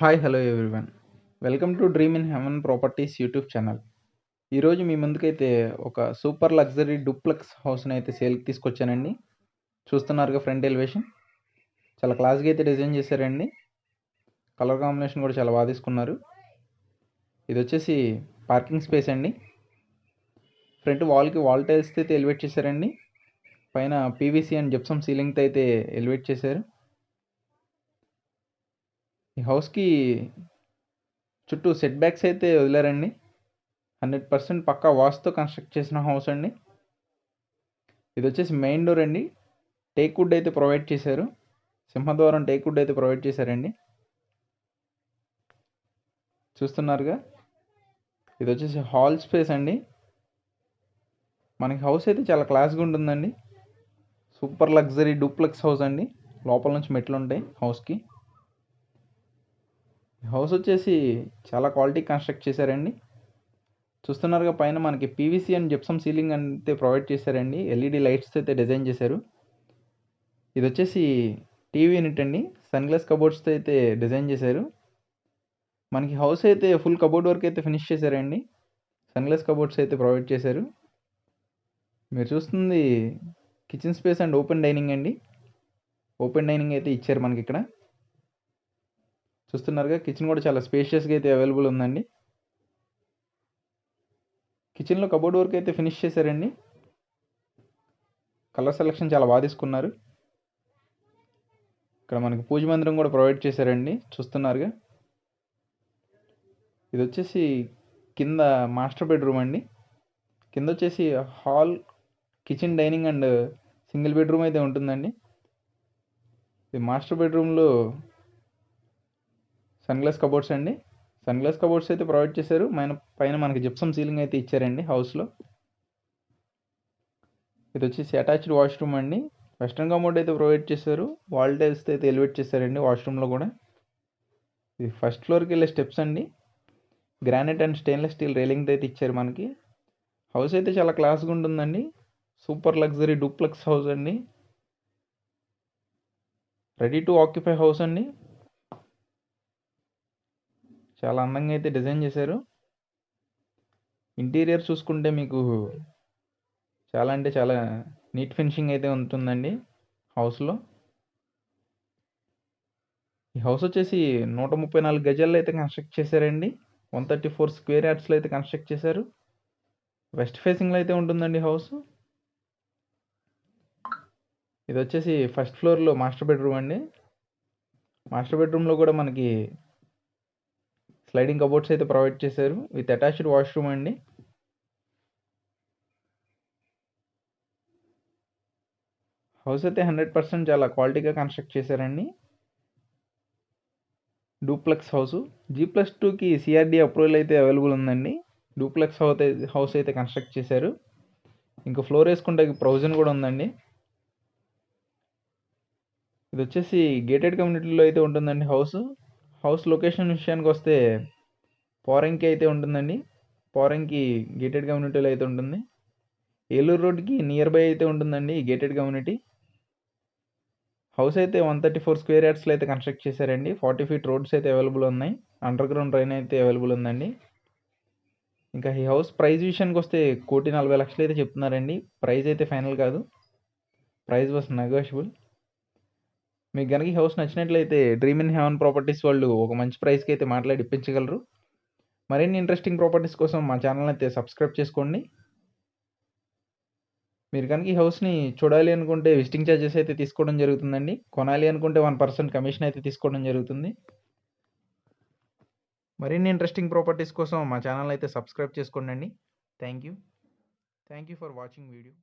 Hi hello everyone welcome to dream in heaven properties YouTube channel ఈరోజు మీ ముందుకైతే ఒక సూపర్ లగ్జరీ డూప్లెక్స్ హౌస్ని అయితే సేల్కి తీసుకొచ్చానండి. చూస్తున్నారుగా ఫ్రంట్ ఎలివేషన్ చాలా క్లాస్గా అయితే డిజైన్ చేశారండి. కలర్ కాంబినేషన్ కూడా చాలా బాగా తీసుకున్నారు. ఇది వచ్చేసి పార్కింగ్ స్పేస్ అండి. ఫ్రంట్ వాల్కి వాల్ టైల్స్ అయితే ఎలివేట్ చేశారండి. పైన పీవీసీ అండ్ జిప్సమ్ సీలింగ్తో అయితే ఎలివేట్ చేశారు. ఈ హౌస్కి చుట్టూ సెట్ బ్యాక్స్ అయితే వదిలారండి. హండ్రెడ్ పర్సెంట్ పక్కా వాస్తో కన్స్ట్రక్ట్ చేసిన హౌస్ అండి. ఇది వచ్చేసి మెయిన్ డోర్ అండి. టేక్ వుడ్ అయితే ప్రొవైడ్ చేశారు. సింహద్వారం టేక్ వుడ్ అయితే ప్రొవైడ్ చేశారండి. చూస్తున్నారుగా. ఇది వచ్చేసి హాల్ స్పేస్ అండి. మనకి హౌస్ అయితే చాలా క్లాస్గా ఉంటుందండి. సూపర్ లగ్జరీ డూప్లెక్స్ హౌస్ అండి. లోపల నుంచి మెట్లు ఉంటాయి హౌస్కి. హౌస్ వచ్చేసి చాలా క్వాలిటీ కన్స్ట్రక్ట్ చేశారండి. చూస్తున్నారుగా పైన మనకి పీవీసీ అండ్ జిప్సమ్ సీలింగ్ అయితే ప్రొవైడ్ చేశారండి. ఎల్ఈడి లైట్స్ అయితే డిజైన్ చేశారు. ఇది వచ్చేసి టీవీ యూనిట్ అండి. సన్ గ్లాస్ కబోర్డ్స్తో అయితే డిజైన్ చేశారు. మనకి హౌస్ అయితే ఫుల్ కబోర్డ్ వర్క్ అయితే ఫినిష్ చేశారండి. సన్ గ్లాస్ కబోర్డ్స్ అయితే ప్రొవైడ్ చేశారు. మీరు చూస్తుంది kitchen space and open dining అండి. ఓపెన్ డైనింగ్ అయితే ఇచ్చారు మనకి ఇక్కడ. చూస్తున్నారుగా కిచెన్ కూడా చాలా స్పేషియస్గా అయితే అవైలబుల్ ఉందండి. కిచెన్లో కబోర్డ్ వర్క్ అయితే ఫినిష్ చేశారండి. కలర్ సెలెక్షన్ చాలా బాగా తీసుకున్నారు. ఇక్కడ మనకి పూజ మందిరం కూడా ప్రొవైడ్ చేశారండి చూస్తున్నారుగా. ఇది వచ్చేసి కింద మాస్టర్ బెడ్రూమ్ అండి. కింద వచ్చేసి hall kitchen dining and single bedroom అయితే ఉంటుందండి. ఇది మాస్టర్ బెడ్రూమ్లో సన్ గ్లాస్ కబోర్డ్స్ అండి. సన్ గ్లాస్ కబోర్డ్స్ అయితే ప్రొవైడ్ చేశారు. మన పైన మనకి జిప్సమ్ సీలింగ్ అయితే ఇచ్చారండి హౌస్లో. ఇది వచ్చేసి అటాచ్డ్ వాష్రూమ్ అండి. వెస్ట్రన్ కమోడ్ అయితే ప్రొవైడ్ చేశారు. వాల్ టైల్స్ అయితే ఎలివేట్ చేశారండి వాష్రూమ్లో కూడా. ఇది ఫస్ట్ ఫ్లోర్కి వెళ్ళే స్టెప్స్ అండి. Granite and stainless steel railing అయితే ఇచ్చారు మనకి. హౌస్ అయితే చాలా క్లాస్గా ఉంటుందండి. సూపర్ లగ్జరీ డూప్లెక్స్ హౌస్ అండి. రెడీ టు ఆక్యుపై హౌస్ అండి. చాలా అందంగా అయితే డిజైన్ చేశారు. ఇంటీరియర్ చూసుకుంటే మీకు చాలా అంటే చాలా నీట్ ఫినిషింగ్ అయితే ఉంటుందండి హౌస్లో. ఈ హౌస్ వచ్చేసి నూట ముప్పై నాలుగు గజాల్లో అయితే కన్స్ట్రక్ట్ చేశారండి. వన్ థర్టీ ఫోర్ స్క్వేర్ యార్డ్స్లో అయితే కన్స్ట్రక్ట్ చేశారు. వెస్ట్ ఫేసింగ్లో అయితే ఉంటుందండి హౌస్. ఇది వచ్చేసి ఫస్ట్ ఫ్లోర్లో మాస్టర్ బెడ్రూమ్ అండి. మాస్టర్ బెడ్రూమ్లో కూడా మనకి స్లైడింగ్ కబోర్డ్స్ అయితే ప్రొవైడ్ చేశారు. విత్ అటాచ్డ్ వాష్రూమ్ అండి. హౌస్ అయితే హండ్రెడ్ పర్సెంట్ చాలా క్వాలిటీగా కన్స్ట్రక్ట్ చేశారండి. డూప్లెక్స్ హౌస్ జీ ప్లస్ టూకి సిఆర్డీ అప్రూవల్ అయితే అవైలబుల్ ఉందండి. డూప్లెక్స్ హౌస్ హౌస్ అయితే కన్స్ట్రక్ట్ చేశారు. ఇంకా ఫ్లోర్ వేసుకుంటే ప్రొవిజన్ కూడా ఉందండి. ఇది వచ్చేసి గేటెడ్ కమ్యూనిటీలో అయితే ఉంటుందండి హౌస్ హౌస్ లొకేషన్ విషయానికి వస్తే పోరంకి అయితే ఉంటుందండి. పోరంకి గేటెడ్ కమ్యూనిటీలో అయితే ఉంటుంది. ఏలూరు రోడ్కి నియర్ బై అయితే ఉంటుందండి గేటెడ్ కమ్యూనిటీ హౌస్ అయితే వన్ థర్టీ ఫోర్ స్క్వేర్ యార్డ్స్లో అయితే కన్స్ట్రక్ట్ చేశారండి. ఫార్టీ ఫీట్ రోడ్స్ అయితే అవైలబుల్ ఉన్నాయి. అండర్ గ్రౌండ్ ట్రైన్ అయితే అవైలబుల్ ఉందండి. ఇంకా ఈ హౌస్ ప్రైస్ విషయానికి వస్తే కోటి నలభై లక్షలు అయితే చెప్తున్నారండి. ప్రైస్ అయితే ఫైనల్ కాదు. ప్రైస్ వాస్ నెగోషియబుల్ మీకు కనుక ఈ హౌస్ నచ్చినట్లయితే డ్రీమ్ ఇన్ హెవెన్ ప్రాపర్టీస్ వాళ్ళు ఒక మంచి ప్రైస్కి అయితే మాట్లాడి ఇప్పించగలరు. మరిన్ని ఇంట్రెస్టింగ్ ప్రాపర్టీస్ కోసం మా ఛానల్ అయితే సబ్స్క్రైబ్ చేసుకోండి. మీరు కనుక ఈ హౌస్ని చూడాలి అనుకుంటే విజిటింగ్ ఛార్జెస్ అయితే తీసుకోవడం జరుగుతుందండి. కొనాలి అనుకుంటే వన్ పర్సెంట్ కమిషన్ అయితే తీసుకోవడం జరుగుతుంది. మరిన్ని ఇంట్రెస్టింగ్ ప్రాపర్టీస్ కోసం మా ఛానల్ అయితే సబ్స్క్రైబ్ చేసుకోండి thank you. Thank you for watching video.